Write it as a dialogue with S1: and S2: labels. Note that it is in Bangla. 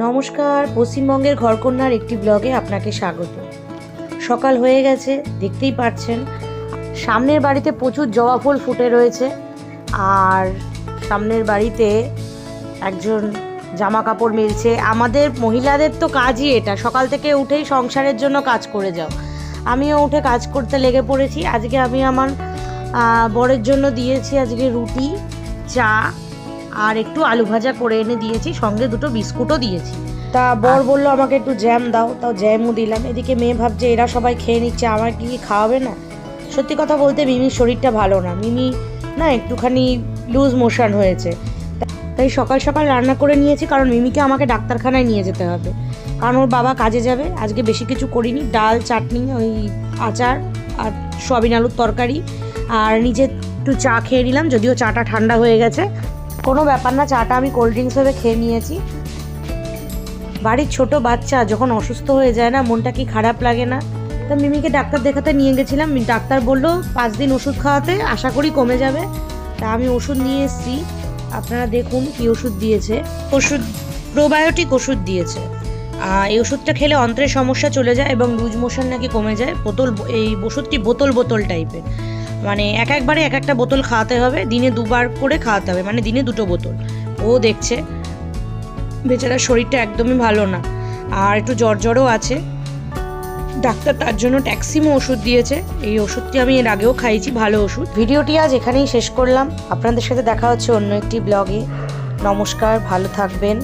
S1: নমস্কার, পশ্চিমবঙ্গের ঘরকন্যার একটি ব্লগে আপনাকে স্বাগত। সকাল হয়ে গেছে, দেখতেই পাচ্ছেন, সামনের বাড়িতে প্রচুর জবা ফুল ফুটে রয়েছে, আর সামনের বাড়িতে একজন জামা কাপড় মেলছে। আমাদের মহিলাদের তো কাজই এটা, সকাল থেকে উঠেই সংসারের জন্য কাজ করে যাও। আমিও উঠে কাজ করতে লেগে পড়েছি। আজকে আমি আমার বরের জন্য দিয়েছি আজকে রুটি, চা আর একটু আলু ভাজা করে এনে দিয়েছি সঙ্গে দুটো বিস্কুটও দিয়েছি। তা বর বলল আমাকে একটু জ্যাম দাও। তাও জ্যামও দিলাম। এদিকে মেয়ে ভাবছে এরা সবাই খেয়ে নিচ্ছে আমার কি খাওয়াবে না? সত্যি কথা বলতে মিমির শরীরটা ভালো না। মিমি না একটুখানি লুজ মোশন হয়েছে। তাই সকাল সকাল রান্না করে নিয়েছি কারণ মিমিকে আমাকে ডাক্তারখানায় নিয়ে যেতে হবে। কারণ ওর বাবা কাজে যাবে আজকে বেশি কিছু করিনি। ডাল চাটনি ওই আচার আর সয়াবিন আলুর তরকারি। আর নিজে একটু চা খেয়ে নিলাম যদিও চাটা ঠান্ডা হয়ে গেছে। কোনো ব্যাপার না, চাটা আমি কোল্ড ড্রিঙ্কস ভেবে খেয়ে নিয়েছি। বাড়ির ছোট বাচ্চা যখন অসুস্থ হয়ে যায় না, মনটা কি খারাপ লাগে না? তা মিমিকে ডাক্তার দেখাতে নিয়ে গেছিলাম ডাক্তার বলল, পাঁচ দিন ওষুধ খাওয়াতে আশা করি কমে যাবে। তা আমি ওষুধ নিয়ে এসেছি। আপনারা দেখুন কি ওষুধ দিয়েছে। ওষুধ প্রোবায়োটিক ওষুধ দিয়েছে। এই ওষুধটা খেলে অন্ত্রের সমস্যা চলে যায় এবং লুজ মোশন নাকি কমে যায়। বোতল, এই ওষুধটি বোতল বোতল টাইপের মানে এক একবারে এক একটা বোতল খাওয়াতে হবে, দিনে দুবার করে খাওয়াতে হবে মানে দিনে দুটো বোতল। ও দেখছে বেচারার শরীরটা একদমই ভালো না, আর একটু জ্বর জ্বরও আছে। ডাক্তার তার জন্য ট্যাক্সিমো ওষুধ দিয়েছে, এই ওষুধটি আমি এর আগেও খাইছি ভালো ওষুধ। ভিডিওটি আজ এখানেই শেষ করলাম। আপনাদের সাথে দেখা হচ্ছে অন্য একটি ব্লগে। নমস্কার, ভালো থাকবেন।